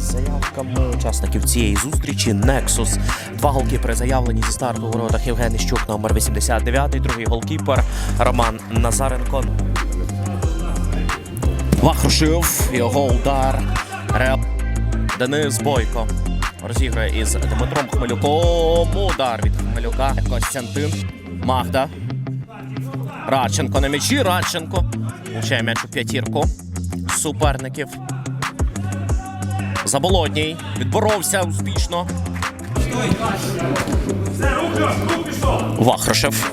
Заявками учасників цієї зустрічі. Nexus. Два голкіпери заявлені зі старту у воротах Євген Іщук, номер 89, другий голкіпер Роман Назаренко. Вахрушив, його удар. Реал. Денис Бойко розіграє із Дмитром Хмелюком. Удар від Хмелюка. Костянтин. Магда. Радченко на м'ячі. Радченко. Влучає м'яч у п'ятірку суперників. Заболотній. Відборовся успішно. Вахрушев.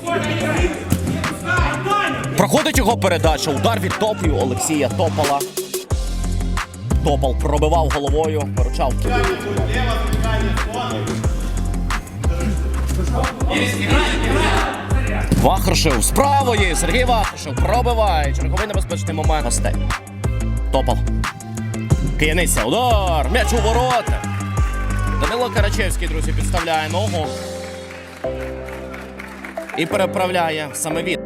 Проходить його передача. Удар від топлю Олексія Топола. Топол пробивав головою, виручав. Вахрушев з правої. Сергій Вахрушев пробиває. Черговий небезпечний момент. Гостей. Топол. Кияниця. Удар. М'яч у ворота. Данило Карачевський, друзі, підставляє ногу. І переправляє саме він.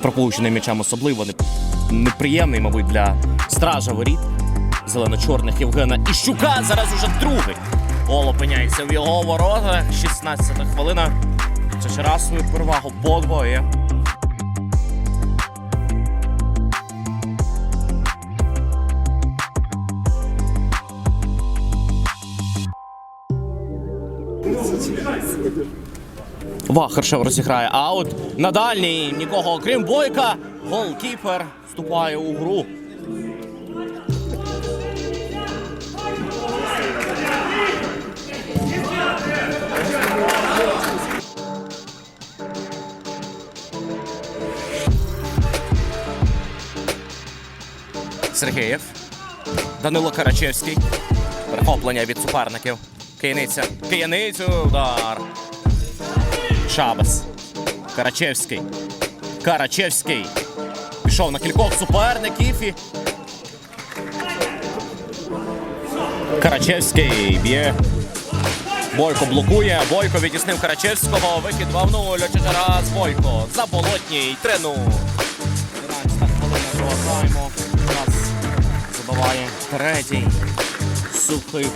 пропущеним м'ячем особливо неприємний, мабуть, для стража воріт зелено-чорних Євгена Іщука. Зараз уже другий. Гол опиняється в його воротах. 16 хвилина. Чечера свою перевагу подвоє. Вахаршев розіграє аут. На дальній нікого окрім Бойка. Голкіпер вступає у гру. Сергієв. Данило Карачевський. Перехоплення від суперників. Кияниця. Кияницю. Удар. Шабас. Карачевський. Карачевський. Пішов на кількох суперників і. Карачевський б'є. Бойко блокує. Бойко відтіснив Карачевського. Вихід 2-0. Чотираз Бойко. Заболотній. 3-0. 11 тайму. Нас забиває третій. Сухий.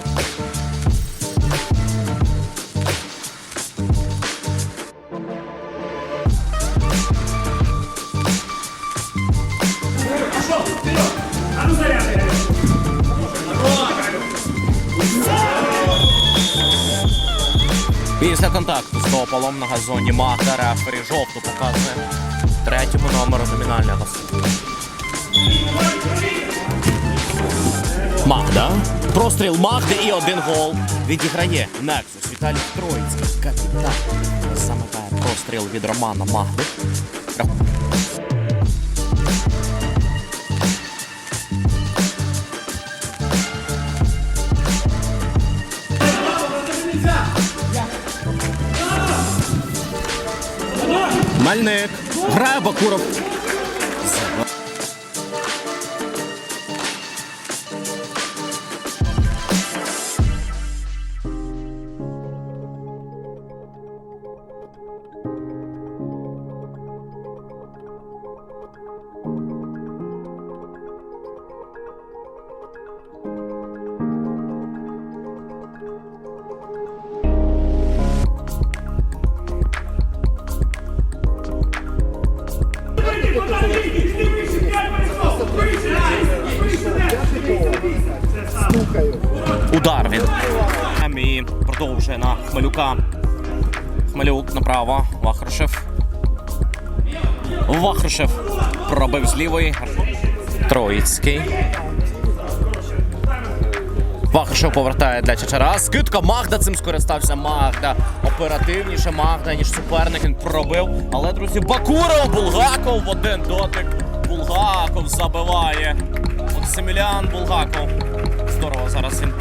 Після контакту з Тополом на газоні рефері жовту показує третьому номеру номінального. Магда. Простріл Магди і один гол. Відіграє Нексус Віталій Троїцький. Капітан. Замикає простріл від Романа Магди. Мельник. Грає Бакуров. І продовжує на Хмелюка. Хмелюк направо. Вахрушев. Вахрушев пробив з лівої. Троїцький. Вахрушев повертає для Чачара. Скидка Магда цим скористався. Магда. Оперативніше Магда, ніж суперник. Він пробив. Але, друзі, Бакуров, Булгаков в один дотик. Булгаков забиває. Максимілян Булгаков. Здорово зараз він.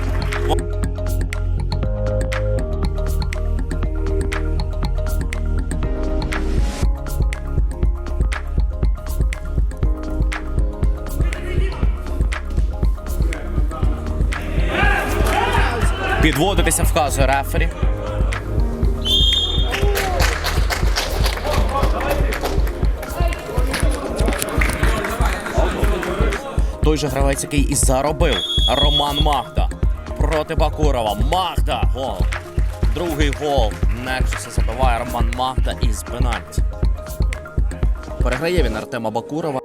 Підводитися, вказує рефері. Той же гравець, який і заробив Роман Магда проти Бакурова. Магда гол. Другий гол. Нексуса забиває Роман Магда із пенальті. Переграє він Артема Бакурова.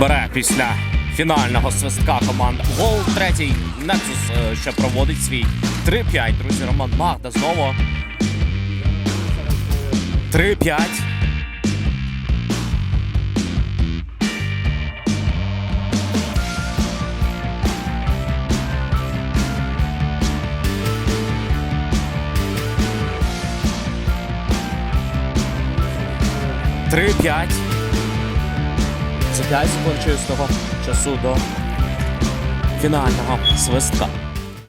Набере після фінального свистка команда. Гол третій. Нексус е, ще проводить свій 3-5. Друзі, Роман Магда знову. 3-5. Три п'ять. За 5 секунд чистого часу до фінального свистка.